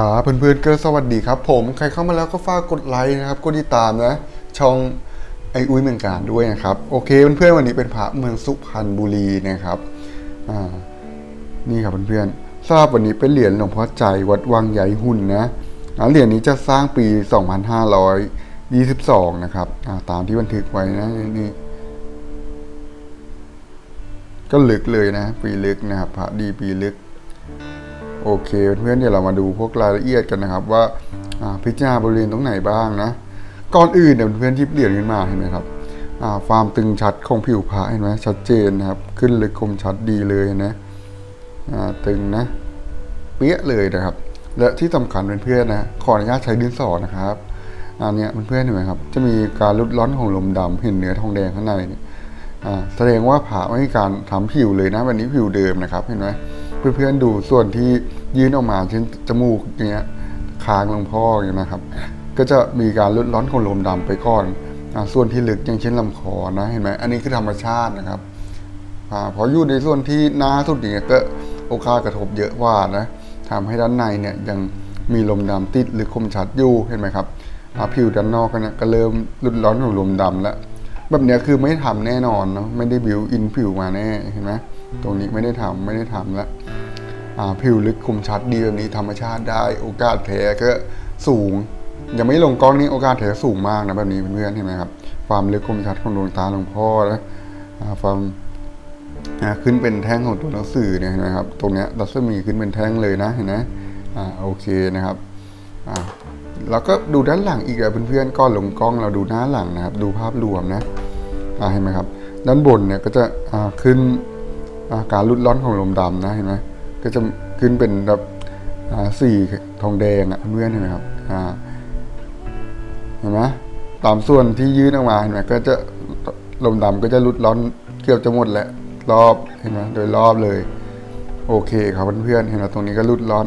ครับเพื่อนๆก็สวัสดีครับ ผมใครเข้ามาแล้วก็ฝากกดไลค์นะครับกดติดตามนะ ช่องไออุ้ยเมืองการด้วยนะครับโอเคเพื่อนๆวันนี้เป็นพระเมืองสุพรรณบุรีนะครับอ่านี่ครับเพื่อนๆทราบวันนี้เป็นเหรียญหลวงพ่อใจวัดวังใหญ่หุ่นนะเหรียญนี้จะสร้างปี 2522 นะครับอ่าตามที่บันทึกไว้นะนี่ก็ลึกเลยนะ ปีลึกนะครับพระดีปีลึก โอเค เพื่อนๆเดี๋ยวเรามาดูพวกรายละเอียดกันนะครับ ว่าพิจารณาบริเวณตรงไหนบ้างนะก่อนอื่นเนี่ยเพื่อนๆที่เปลี่ยนขึ้นมาเห็นไหมครับอ่าความตึงชัดของผิวพระเห็นไหมชัดเจนนะครับ ขึ้นลึกคมชัดดีเลยนะตึงนะ เปี้ยเลยนะครับ และที่สำคัญเพื่อนๆนะขออนุญาตใช้ดินสอนะครับอันนี้เพื่อนๆเห็นไหมครับ จะมีการรุดร้อนของลมดำเห็นเนื้อทองแดงข้างในเนี่ยแสดงว่าผ่าไม่มีการทำผิวเลยนะวันนี้ผิวเดิมนะครับ เห็นไหมเพื่อนๆดูส่วนที่ ยื่นออกมาเช่นจมูกอย่างเงี้ยคางหลวงพ่ออย่างนะครับ ก็จะมีการลดร้อนของลมดำไปก่อนอส่วนที่ลึกอย่างเช่นลำคอนะเห็นไหมอันนี้คือธรรมชาตินะครับอพออยู่ในส่วนที่หน้าสุดอย่างเงี้ยก็โอกาสกระทบเยอะว่านะทำให้ด้านในเนี่ยยังมีลมดำติดหรือคมชัดอยู่เห็นไหมครับผิวด้านนอกก็เนี่ยก็เริ่มลดร้อนของลมดำแล้วแบบเนี้ยคือไม่ทำแน่นอนเนาะไม่ได้บิวอินผิวมาแน่เห็นไหมตรงนี้ไม่ได้ทำไม่ได้ทำแล้ว ผิวลึกคมชัดดีแบบนี้ธรรมชาติได้โอกาสแผลก็สูง ยังไม่ลงกล้องนี่โอกาสแผลสูงมากนะแบบนี้เพื่อนๆเห็นไหมครับ ความลึกคมชัดของดวงตาหลวงพ่อนะอ่าความขึ้นเป็นแท่งของตัวหนังสือเนี่ยเห็นไหมครับ ตรงเนี้ยรัศมีขึ้นเป็นแท่งเลยนะเห็นไหมโอเคนะครับแล้วก็ดูด้านหลังอีกอะเพื่อนๆก้อนลงกล้องเราดูหน้าหลังนะครับ ดูภาพรวมนะเห็นไหมครับ ด้านบนเนี่ยก็จะขึ้นการรุดร้อนของลมดำนะเห็นไหม ก็จะขึ้นเป็นแบบสีทองแดงอะเพื่อนเห็นไหมครับเห็นไหมตามส่วนที่ยื่นออกมาเห็นไหมก็จะลมดำก็จะรุดร้อนเกือบจะหมดแหละรอบเห็นไหมโดยรอบเลย โอเคครับเพื่อนๆเห็นไหมตรงนี้ก็รุดร้อน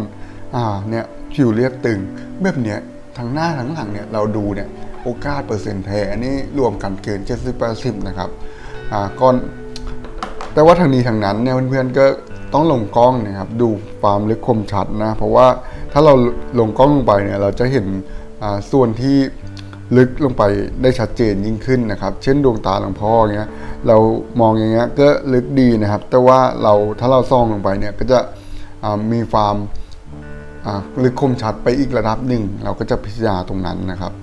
อ่าเนี่ยผิวเรียบตึงแบบเนี้ยทั้งหน้าทั้งหลังเนี่ยเราดูเนี่ยโอกาสเปอร์เซ็นต์แพ้อันนี้รวมกันเกิน70-80นะครับอ่าก่อนแต่ว่าทางนี้ทางนั้นเนี่ยเพื่อนๆก็ ต้องลงกล้องนะครับดูความลึกคมชัดนะเพราะว่าถ้าเราลงกล้องลงไปเนี่ยเราจะเห็นส่วนที่ลึกลงไปได้ชัดเจนยิ่งขึ้นนะครับ เช่นดวงตาหลวงพ่ออย่างเงี้ยเรามองอย่างเงี้ยก็ลึกดีนะครับ แต่ว่าเราถ้าเราส่องลงไปเนี่ยก็จะมีความลึกคมชัดไปอีกระดับหนึ่ง เราก็จะพิจารณาตรงนั้นนะครับ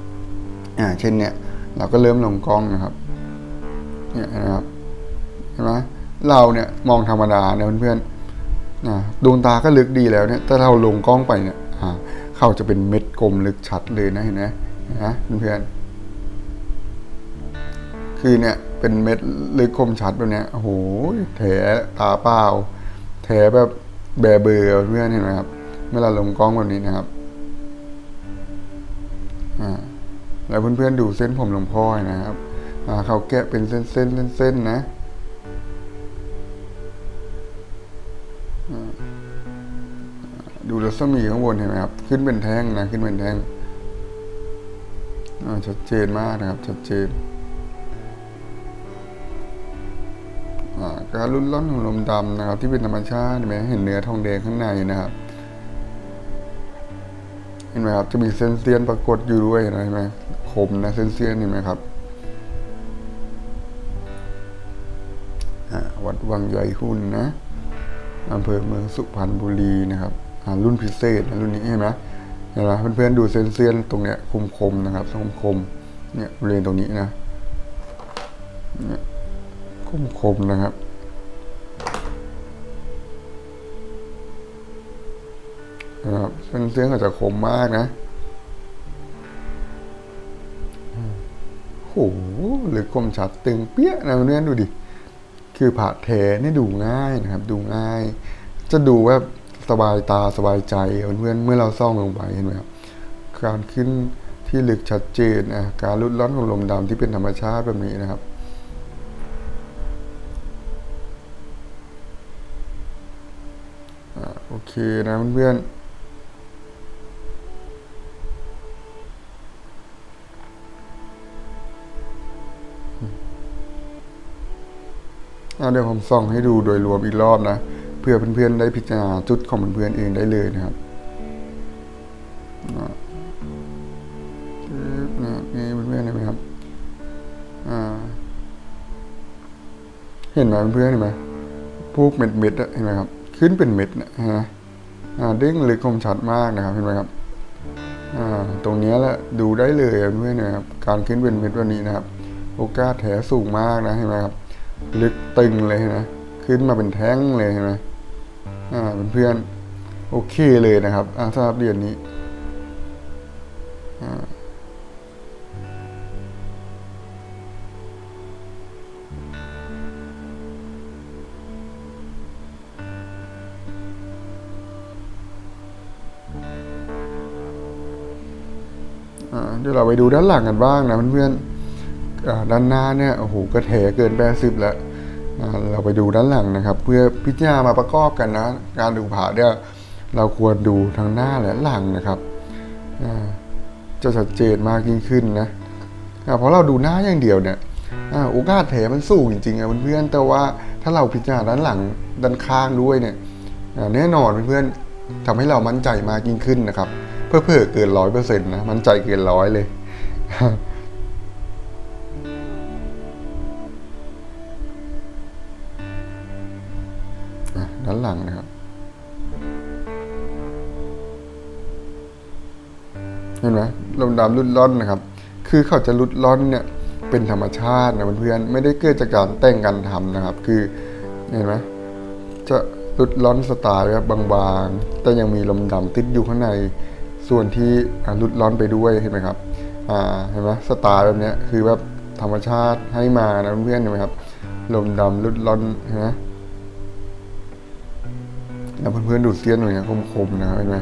อ่าเช่นเนี่ยเราก็เริ่มลงกล้องนะครับเนี่ยนะครับเห็นไหมเราเนี่ยมองธรรมดาเนี่ยเพื่อนๆ อ่าดวงตาก็ลึกดีแล้วเนี่ยถ้าเราลงกล้องไปเนี่ยเขาจะเป็นเม็ดกลมลึกชัดเลยนะเห็นไหมนะเพื่อนๆคือเนี่ยเป็นเม็ดลึกคมชัดแบบเนี้ยโอ้โหแผลตาเปล่าแผลแบบแบเบอร์เพื่อนเห็นไหมครับเมื่อเราลงกล้องแบบนี้นะครับอ่าแล้วเพื่อนๆดูเส้นผมหลวงพ่อนะครับเขาแกะเป็นเส้นๆเส้นๆนะ ศมีข้างบนเห็นไหมครับ ขึ้นเป็นแท่งนะ ขึ้นเป็นแท่งชัดเจนมากนะครับ ชัดเจนการรุ่นร้อนของลมดำนะครับ ที่เป็นธรรมชาติเห็นไหมเห็นเนื้อทองแดงข้างในนะครับ เห็นไหมครับ จะมีเส้นเซียนปรากฏอยู่ด้วยนะเห็นไหมคมนะเส้นเซียนเห็นไหมครับวัดวังใหญ่หุ่นนะอำเภอเมืองสุพรรณบุรีนะครับ รุ่นพิเศษนะรุ่นนี้เห็นไหมเห็นไหมเพื่อนๆดูเส้นเซียนตรงเนี้ยคมๆนะครับคมๆเนี่ยบริเวณตรงนี้นะเนี่ยคมๆนะครับนะครับเส้นเสียงอาจจะคมมากนะโหหรือคมชัดตึงเปี้ยนะเพื่อนดูดิ คือผ่าแท้นี่ดูง่ายนะครับ ดูง่าย จะดูว่า สบายตาสบายใจเพื่อนเมื่อเราซ่องลงไปเห็นไหมครับการขึ้นที่ลึกชัดเจนนะการรุดร้อนของลมดำที่เป็นธรรมชาติแบบนี้นะครับอโอเคนะเพื่อนเดี๋ยวผมส่องให้ดูโดยรวมอีกรอบนะ พื่อเพื่อนๆได้พิจารณาจุดของเพื่อนๆเองได้เลยนะครับนี่เพื่อนๆเห็นไหมครับเห็นไหมเพื่อนๆเห็นไหมพูกเม็ดเม็ดเห็นไหมครับ ขึ้นเป็นเม็ดนะฮะเด้งหรือคมชัดมากนะครับเห็นไหมครับตรงนี้แหละดูได้เลยเพื่อนๆนะครับการขึ้นเป็นเม็ดวันนี้นะครับ โอกาสแถสูงมากนะเห็นไหมครับ ลึกตึงเลยนะขึ้นมาเป็นแท่งเลยเห็นไหม อ่าเพื่อนๆโอเคเลยนะครับอ่าสำหรับเหรียญนี้อ่าเดี๋ยวเราไปดูด้านหลังกันบ้างนะเพื่อนๆด้านหน้าเนี่ยโอ้โหกระแถเกินแปดสิบแล้ว เราไปดูด้านหลังนะครับ เพื่อพิจารณามาประกอบกันนะ การดูผาเนี่ยเราควรดูทั้งหน้าและหลังนะครับจะชัดเจนมากยิ่งขึ้นนะเพราะเราดูหน้าอย่างเดียวเนี่ยโอกาสแถมันสูงจริงๆอะเพื่อนๆแต่ว่าถ้าเราพิจารณาด้านหลังด้านข้างด้วยเนี่ยแน่นอนเพื่อนๆทำให้เรามั่นใจมากยิ่งขึ้นนะครับ เพื่อเพื่อเกินร้อยเปอร์เซ็นต์นะมั่นใจเกินร้อยเลย หลังนะครับ เห็นไหมลมดำรุดร่อนนะครับ คือเขาจะรุดร่อนเนี่ย เป็นธรรมชาตินะเพื่อนๆไม่ได้เกิดจากการแต่งกันทำนะครับ คือเห็นไหมจะรุดร่อนสไตล์แบบบางๆ แต่ยังมีลมดำติดอยู่ข้างในส่วนที่รุดร่อนไปด้วยเห็นไหมครับอ่าเห็นไหมสไตล์แบบนี้คือแบบธรรมชาติให้มานะเพื่อนๆเห็นไหมครับลมดำรุดร่อนเห็นไหม แล้วเพื่อนๆดูเสี้ยนหน่อยนะคมๆนะเห็นไหม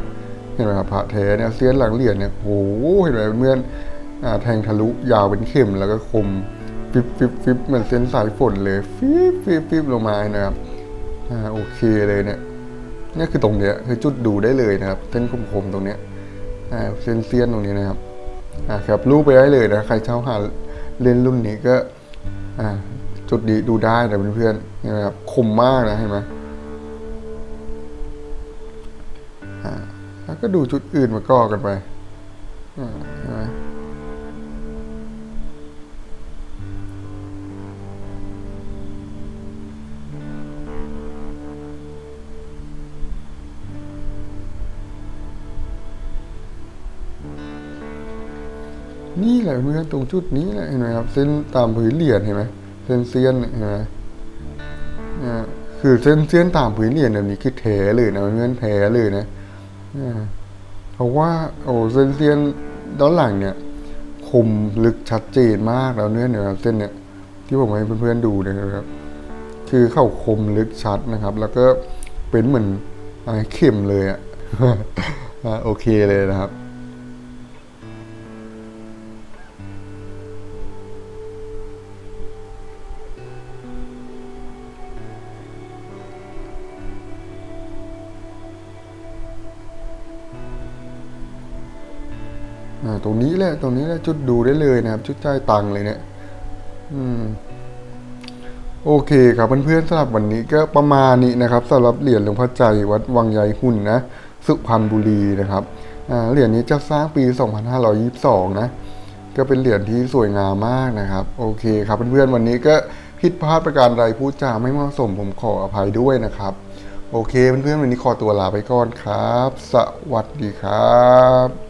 เห็นไหมครับพระแท้เนี่ยเสี้ยนหลังเหรียญเนี่ยโอ้โหเห็นไหมเพื่อนๆแทงทะลุยาวเป็นเข็มแล้วก็คมฟิบฟิบฟิบเหมือนเส้นสายฝนเลยฟิบฟิบฟิบลงมานะครับอ่าโอเคเลยเนี่ยนี่คือตรงเนี้ยคือจุดดูได้เลยนะครับ เส้นคมๆตรงเนี้ยอ่าเส้นเสี้ยนตรงนี้นะครับอ่าครับรูปไปได้เลยนะใครเช่าหาเล่นรุ่นนี้ก็อ่าจุดดีดูได้นะเพื่อนๆนไหมครับคมมากนะเห็นไหม แล้วก็ดูชุดอื่นมาก่อกันไปใช่ไหมนี่แหละเพื่อนตรงจุดนี้แหละเห็นไหมครับ เส้นตามผืนเหรียญเห็นไหมเส้นเซียนเห็นไหมอ่าคือเส้นเซียนตามผืนเหรียญแบบนี้คือแท้เลยนะเพื่อนแท้เลยนะ เพราะว่าโอ้เส้นเซียนด้านหลังเนี่ยคมลึกชัดเจนมากแล้วเนื้อเนี่ยเส้นเนี่ยที่ผมให้เพื่อนๆดูเนยนะครับ คือเข้าคมลึกชัดนะครับ แล้วก็เป็นเหมือนอะไรเข็มเลยอะอ่าโอเคเลยนะครับ ตรงนี้แหละตรงนี้แหละจุดดูได้เลยนะครับ จุดจ่ายตังเลยเนี่ยอืมโอเคครับเพื่อนๆสำหรับวันนี้ก็ประมาณนี้นะครับสำหรับเหรียญหลวงพ่อใจวัดวังใยหุ่นนะสุพรรณบุรีนะครับเหรียญนี้จะสร้างปี 2522 นะก็เป็นเหรียญที่สวยงามมากนะครับ โอเคครับเพื่อนๆวันนี้ก็ผิดพลาดประการใดพูดจาไม่เหมาะสมผมขออภัยด้วยนะครับ โอเคเพื่อนๆวันนี้ขอตัวลาไปก่อนครับ สวัสดีครับ